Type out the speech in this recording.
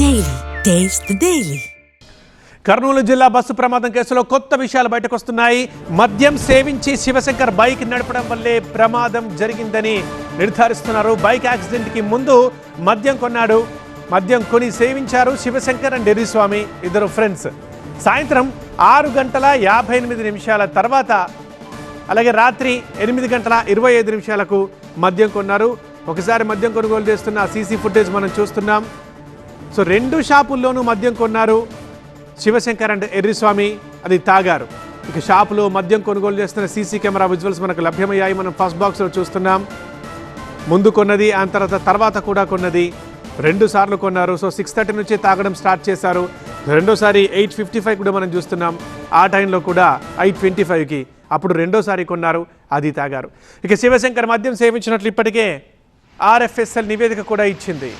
Daily taste daily Kurnool జిల్లా bus ప్రమాదం కేసులో కొత్త విషయాలు బయటకు వస్తున్నాయి మద్యం సేవించి శివశంకర్ బైక్ నడపడం వల్లే ప్రమాదం జరిగిందని నిర్ధారిస్తున్నారు. బైక్ యాక్సిడెంట్కి ముందు మద్యం కొన్నాడు. మద్యం కొని సేవించారు శివశంకర్ అండ్ ఎర్రిస్వామి ఇద్దరు ఫ్రెండ్స్. సాయంత్రం ఆరు గంటల యాభై ఎనిమిది నిమిషాల తర్వాత అలాగే రాత్రి ఎనిమిది గంటల ఇరవై ఐదు నిమిషాలకు మద్యం కొన్నారు. ఒకసారి మద్యం కొనుగోలు చేస్తున్న సీసీ ఫుటేజ్ మనం చూస్తున్నాం. సో రెండు షాపుల్లోనూ మద్యం కొన్నారు శివశంకర్ అండ్ ఎర్రిస్వామి అది తాగారు. ఇక షాపులో మద్యం కొనుగోలు చేస్తున్న సీసీ కెమెరా విజువల్స్ మనకు లభ్యమయ్యాయి. మనం ఫస్ట్ బాక్స్లో చూస్తున్నాం. ముందు కొన్నది ఆ తర్వాత తర్వాత కూడా కొన్నది. రెండు సార్లు కొన్నారు. సో సిక్స్ థర్టీ నుంచి తాగడం స్టార్ట్ చేశారు. రెండోసారి ఎయిట్ ఫిఫ్టీ ఫైవ్ కూడా మనం చూస్తున్నాం. ఆ టైంలో కూడా ఎయిట్ ట్వంటీ ఫైవ్కి అప్పుడు రెండోసారి కొన్నారు. అది తాగారు. ఇక శివశంకర్ మద్యం సేవించినట్లు ఇప్పటికే ఆర్ఎఫ్ఎస్ఎల్ నివేదిక కూడా ఇచ్చింది.